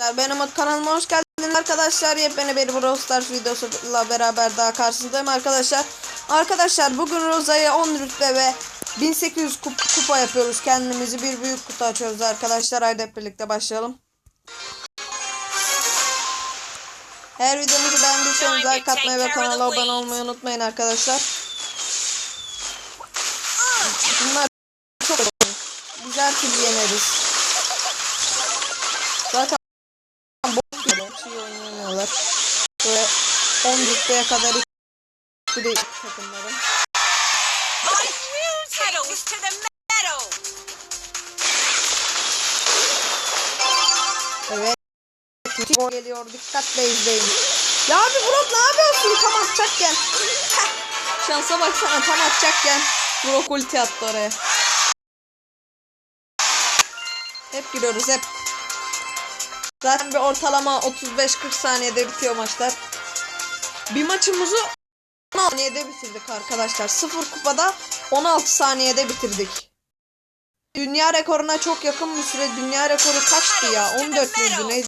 Ben Umut kanalıma hoş geldiniz arkadaşlar. Yepyeni bir Brawl Stars videosuyla beraber daha karşınızdayım arkadaşlar. Arkadaşlar bugün Roza'ya 10 rütbe ve 1800 kup kupa yapıyoruz. Kendimizi bir büyük kutu açıyoruz arkadaşlar. Haydi hep birlikte başlayalım. Her videomuzu beğendiyseniz like atmayı ve kanala abone olmayı unutmayın arkadaşlar. Bunlar çok her türlü yeneriz. Zaten Böyle 10 rütbeye kadar hiçbir değil takımların. Evet. İki geliyor. Dikkatle izleyin. Ya abi Burak ne yapıyorsun? Tam atacakken. Şansa baksana tam atacakken. Burak ulti attı oraya. Hep giriyoruz hep. Zaten bir ortalama 35-40 saniyede bitiyor maçlar. Bir maçımızı 16 saniyede bitirdik arkadaşlar. Sıfır kupada 16 saniyede bitirdik. Dünya rekoruna çok yakın bir süre. Dünya rekoru kaçtı ya? 14 müydü neydi?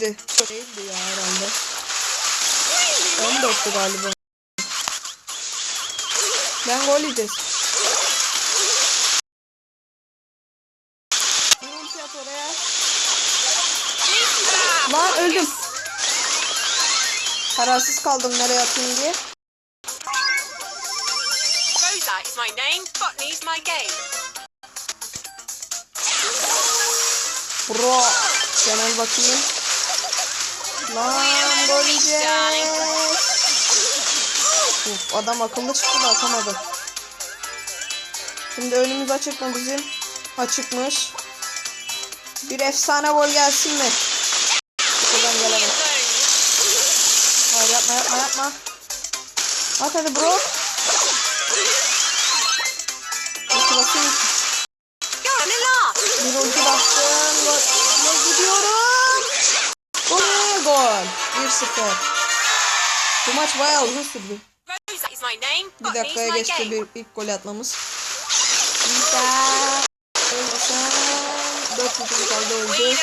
Değildi ya herhalde. 14'tü galiba. Ben gol yiyeceğiz. Bir ulti at oraya. Lan öldüm. Kararsız kaldım nereye atayım diye. Rosa is my name, Botany's my game. Bro. Genel bakayım. Lan gol yiyeceğiz. Uf, adam akıllı çıktı da atamadı. Şimdi önümüz açık mı bizim? Açıkmış. Bir efsane gol gelsin mi? Yapma yapma. At hadi bro. İn last! Bir ulti bastım. Ve gidiyorum. Gol. Gol. 1-0. Bu maç bayağı uzun sürdü. Bir dakikaya geçti bir ilk gol atmamız. Güzel. Ölmesen. 4 hücum kaldı öldü.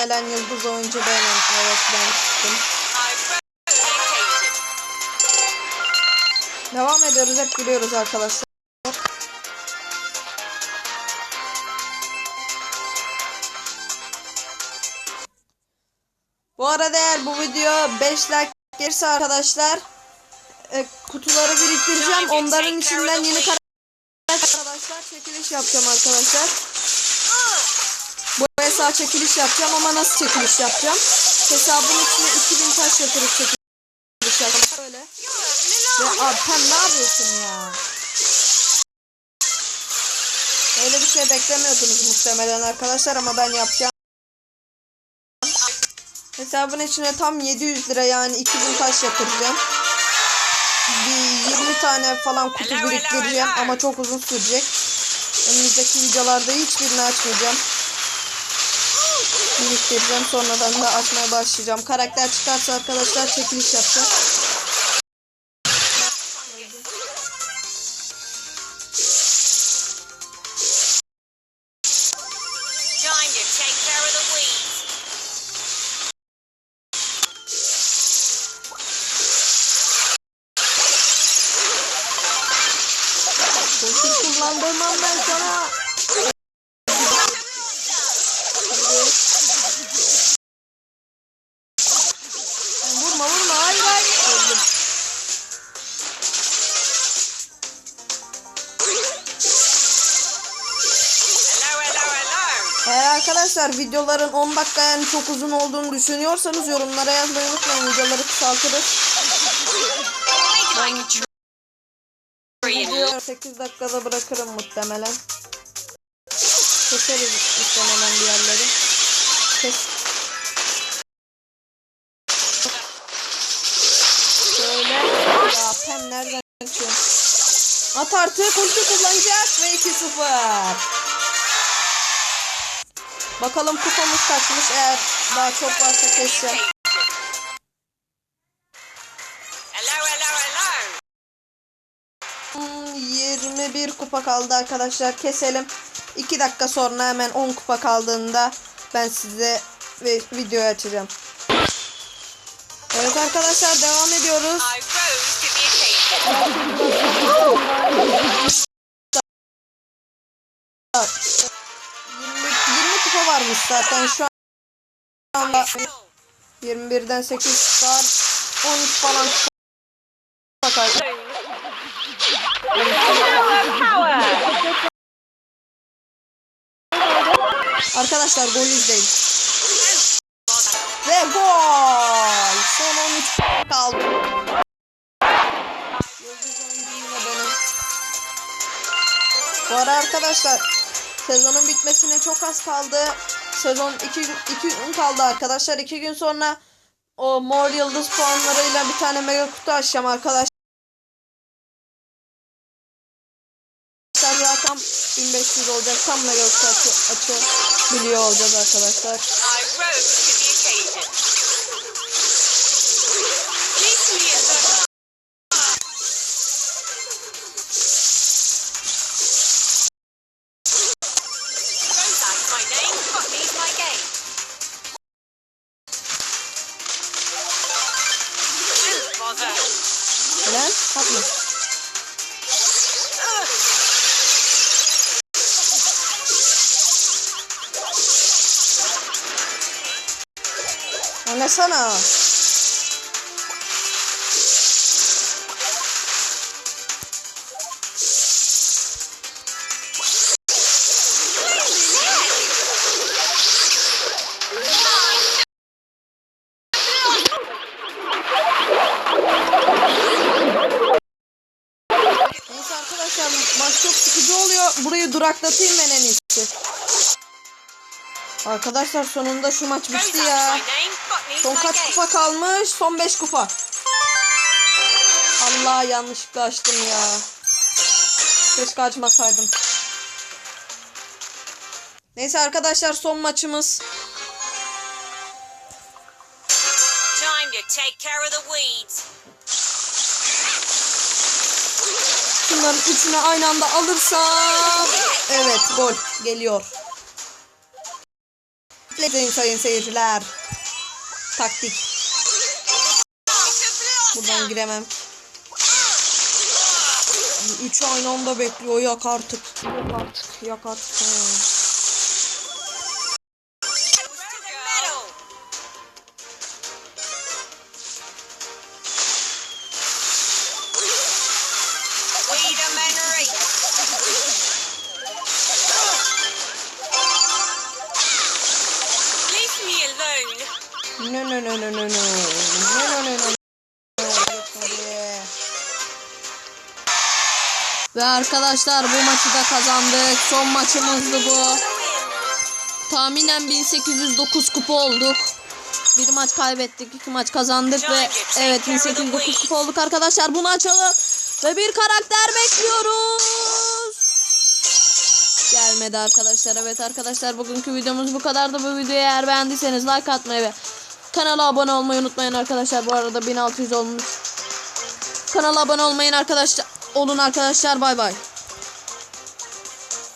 Muhtemelen yıldız oyuncu benim. Evet ben çıktım. Devam ediyoruz. Hep gülüyoruz arkadaşlar. Bu arada eğer bu video 5 like gelirse arkadaşlar e, kutuları biriktireceğim. Onların içinden yeni karakter arkadaşlar çekiliş yapacağım arkadaşlar. Hesap çekiliş yapacağım ama nasıl çekiliş yapacağım? Hesabın içine 2000 taş yatırıp çekiliş yapacağım. Böyle. Ya abi sen ne yapıyorsun ya? Öyle bir şey beklemiyordunuz muhtemelen arkadaşlar ama ben yapacağım. Hesabın içine tam 700 lira yani 2000 taş yatıracağım. Bir 20 tane falan kutu biriktireceğim ama çok uzun sürecek. Önümüzdeki videolarda hiçbirini açmayacağım. Biriktireceğim sonradan da açmaya başlayacağım. Karakter çıkarsa arkadaşlar çekiliş yapacağım. Time to arkadaşlar videoların 10 dakika yani çok uzun olduğunu düşünüyorsanız yorumlara yazmayı unutmayın. Videoları kısaltırız. Make like a tree in Video 8 dakikada bırakırım muhtemelen. Keseriz muhtemelen bir. Kes. Şöyle. Ya Pem nereden çıkıyor? At artık ulti kullanacak ve 2-0. Bakalım kupamız kaçmış eğer daha çok varsa keseceğim. bir kupa kaldı arkadaşlar. Keselim. 2 dakika sonra hemen 10 kupa kaldığında ben size videoyu açacağım. Evet arkadaşlar devam ediyoruz. Zaten şu anda 21'den 8 var 13 falan kaldı. Arkadaşlar gol izleyin. Ve gol! Son 13 kaldı. Bu ara arkadaşlar sezonun bitmesine çok az kaldı. Sezon 2 2 gün kaldı arkadaşlar. 2 gün sonra o mor yıldız puanlarıyla bir tane mega kutu açacağım arkadaşlar. Zaten 1500 olacak. Tam mega kutu açı, açı biliyor olacağız arkadaşlar. Cockney's my game. Don't duraklatayım ben en iyisi. Arkadaşlar sonunda şu maç bitti ya. Son kaç kupa kalmış? Son 5 kupa. Allah yanlışlıkla açtım ya. Keşke açmasaydım. Neyse arkadaşlar son maçımız. Time to take care of the weeds. Şunların üçünü aynı anda alırsam. Evet gol geliyor. İzleyin sayın seyirciler. Taktik. Buradan giremem. Üç aynı anda bekliyor. Yak artık. Yak artık. Yak artık. No no no no no no. No no no no. Ve arkadaşlar bu maçı da kazandık. Son maçımızdı bu. Tahminen 1809 kupa olduk. Bir maç kaybettik, iki maç kazandık ve evet 1809 kupa olduk arkadaşlar. Bunu açalım ve bir karakter bekliyoruz. Gelmedi arkadaşlar. Evet arkadaşlar bugünkü videomuz bu kadardı. Bu videoyu eğer beğendiyseniz like atmayı ve kanala abone olmayı unutmayın arkadaşlar. Bu arada 1600 olmuş. Kanala abone olmayın arkadaşlar. Olun arkadaşlar. Bay bay.